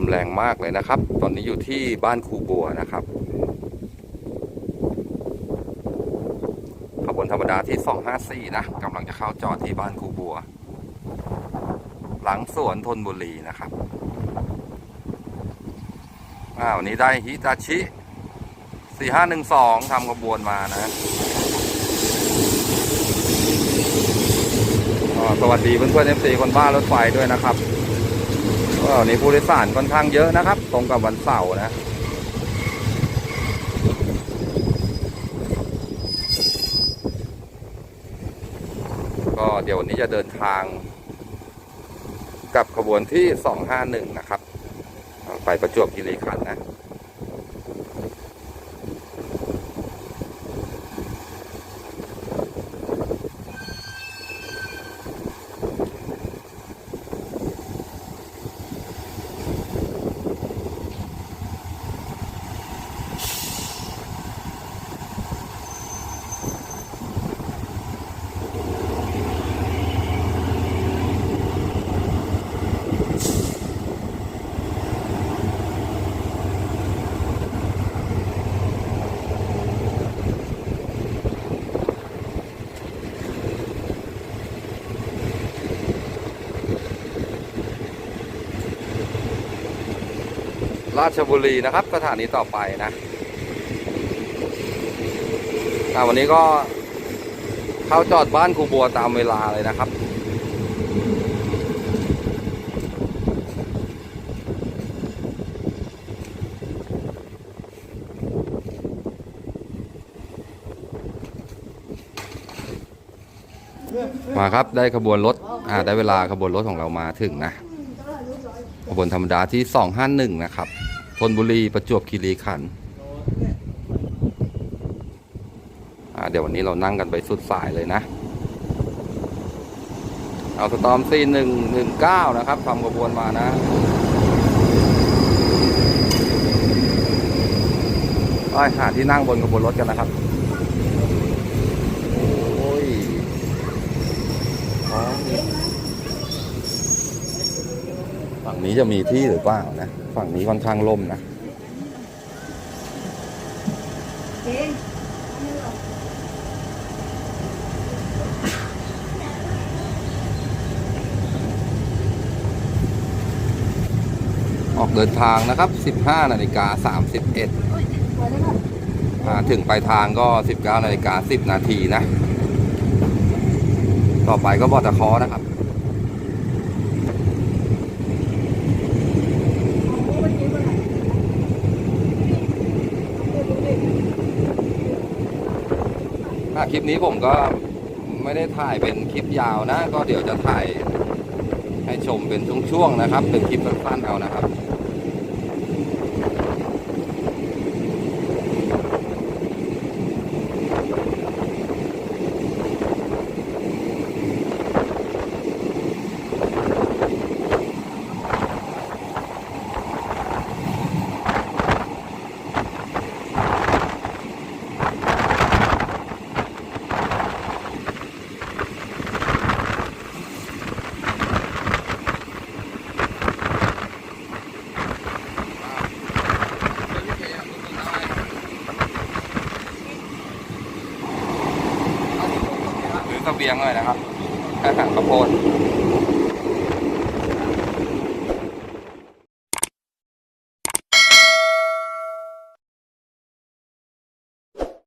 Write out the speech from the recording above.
มแรงมากเลยนะครับ ตอนนี้อยู่ที่บ้านครูบัวนะครับ ขบวนธรรมดาที่ 254 นะกำลังจะเข้าจอดที่บ้านครูบัว หลังสวนทนบุรีนะครับอ้าวนี้ได้ฮิตาชิ 4512ทำขบวนมานะสวัสดีเพื่อนๆ FC คนบ้ารถไฟด้วยนะครับ ก็วันนี้ผู้โดยสารค่อนข้างเยอะนะครับ ตรงกับวันเสาร์นะก็เดี๋ยววันนี้จะเดินทาง กับขบวนที่ 251 นะครับ ไปประจวบคีรีขันธ์นะ ราชบุรีนะครับสถานีต่อไปนะอ่วันนี้ก็เข้าจอดบ้านครูบัวตามเวลาเลยนะครับ มาครับได้ขบวนรถอ่าได้เวลาขบวนรถของเรามาถึงนะ ขบวนธรรมดาที่ 251 นะครับธนบุรีประจวบคีรีขันธ์เดี๋ยววันนี้เรานั่งกันไปสุดสายเลยนะ เอาสตอมซีหนึ่งหนึ่งเก้านะครับทำขบวนมานะไปหาที่นั่งบนขบวนรถกันนะครับ โอ้ยอ๋อ ฝั่ งนี้จะมีที่หรือเปล่านะ ฝั่งนี้ค่อนข้างล่มนะออกเดินทางนะครับ 15 นาฬิกา 31มาถึงปลายทางก็ 19 นาฬิกา 10 นาทีนะ ต่อไปก็บอตะคอนะครับ อะคลิปนี้ผมก็ไม่ได้ถ่ายเป็นคลิปยาวนะ ก็เดี๋ยวจะถ่ายให้ชมเป็นช่วงๆนะครับ เป็นคลิปสั้นๆเอานะครับ สเบียงเลยนะครับข้าวโพด